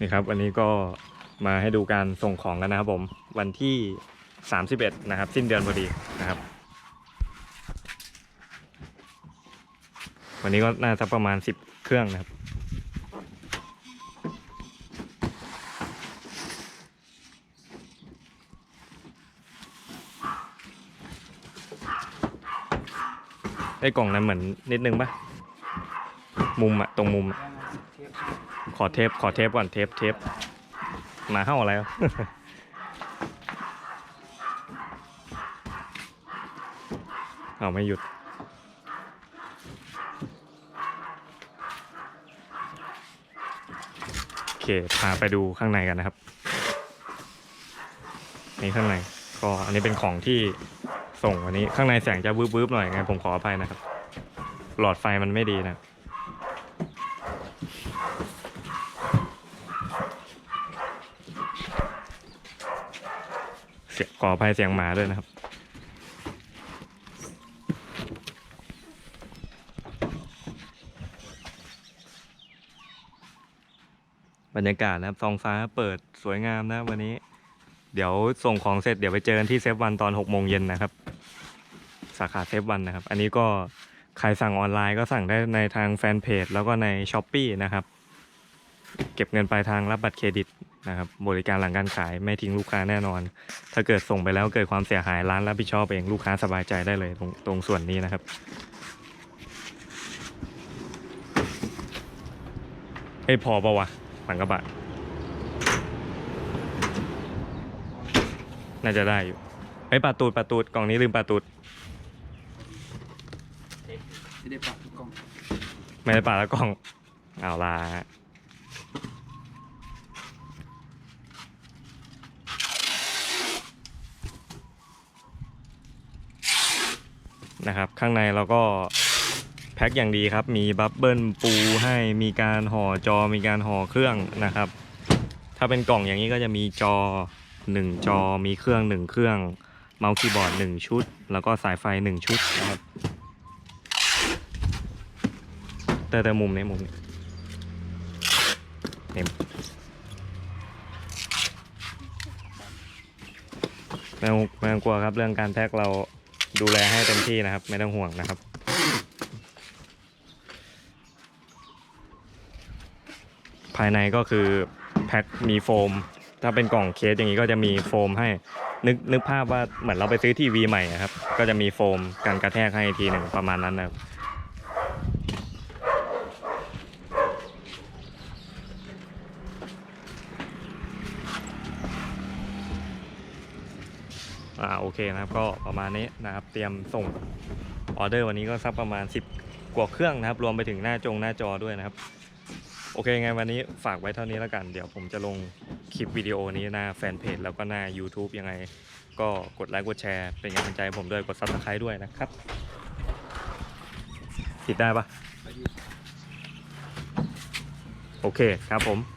นี่ครับวันนี้ก็มาให้ดูการส่งของกันนะครับผมวันที่ 31 นะครับ สิ้นเดือนพอดีนะครับ วันนี้ก็น่าจะประมาณ 10 เครื่องนะครับไอ้กล่องนั้นเหมือนนิดนึงปะมุมอะตรงมุมอะ ขอเทปขอเทปก่อนเทปเทปหมาเห่าอะไรวเอาไม่หยุด โอเค พาไปดูข้างในกันนะครับ นี่ข้างใน ก็อันนี้เป็นของที่ส่งวันนี้ ข้างในแสงจะวืบๆหน่อยไงผมขออภัยนะครับ หลอดไฟมันไม่ดีนะ เสียงขออภัยเสียงหมาด้วยนะครับบรรยากาศนะครับทองฟ้าเปิดสวยงามนะวันนี้ เดี๋ยวส่งของเสร็จเดี๋ยวไปเจอกันที่เซฟวันตอน6โมงเย็นนะครับ สาขาเซฟวันนะครับ อันนี้ก็ใครสั่งออนไลน์ก็สั่งได้ในทางแฟนเพจแล้วก็ใน s h อ p e e นะครับ เก็บเงินปลายทางรับบัตรเครดิต นะครับบริการหลังการขายไม่ทิ้งลูกค้าแน่นอน ถ้าเกิดส่งไปแล้วเกิดความเสียหายร้านรับผิดชอบเองลูกค้าสบายใจได้เลยตรงตรงส่วนนี้นะครับเฮ้ยพอปะวะหลังกระบะน่าจะได้อยู่เฮ้ยปลาตูดปลาตูดกล่องนี้ลืมปลาตูดไม่ได้ปรับทุกกล้องไม่ได้ปลาแล้วกล่องเอาลา นะครับ ข้างในเราก็แพ็คอย่างดีครับ มีบับเบิลปูให้มีการห่อจอมีการห่อเครื่องนะครับ ถ้าเป็นกล่องอย่างนี้ก็จะมีจอ 1 จอมีเครื่อง 1 เครื่องเมาส์คีย์บอร์ด 1 ชุด แล้วก็สายไฟ 1 ชุดนะครับแต่แต่มุมนี้มุมนี้เต็มไม่งไม่งกลัวครับเรื่องการแพ็คเรา ดูแลให้เต็มที่นะครับ ไม่ต้องห่วงนะครับ ภายในก็คือแพ็คมีโฟม ถ้าเป็นกล่องเคสอย่างนี้ก็จะมีโฟมให้นึกนึกภาพว่าเหมือนเราไปซื้อทีวีใหม่อะครับ ก็จะมีโฟมกันกระแทกให้อีกทีหนึ่งประมาณนั้นนะครับ อ่าโอเคนะครับก็ประมาณนี้นะครับ เตรียมส่งออเดอร์วันนี้ก็สักประมาณ 10 กว่าเครื่องนะครับ รวมไปถึงหน้าจงหน้าจอด้วยนะครับ โอเคไงวันนี้ฝากไว้เท่านี้แล้วกัน เดี๋ยวผมจะลงคลิปวิดีโอนี้หน้าแฟนเพจแล้วก็หน้า YouTube ยังไง ก็กดไลค์กดแชร์เป็นกำลังใจผมด้วยกด Subscribe ด้วยนะครับ ติดได้ปะโอเคครับผม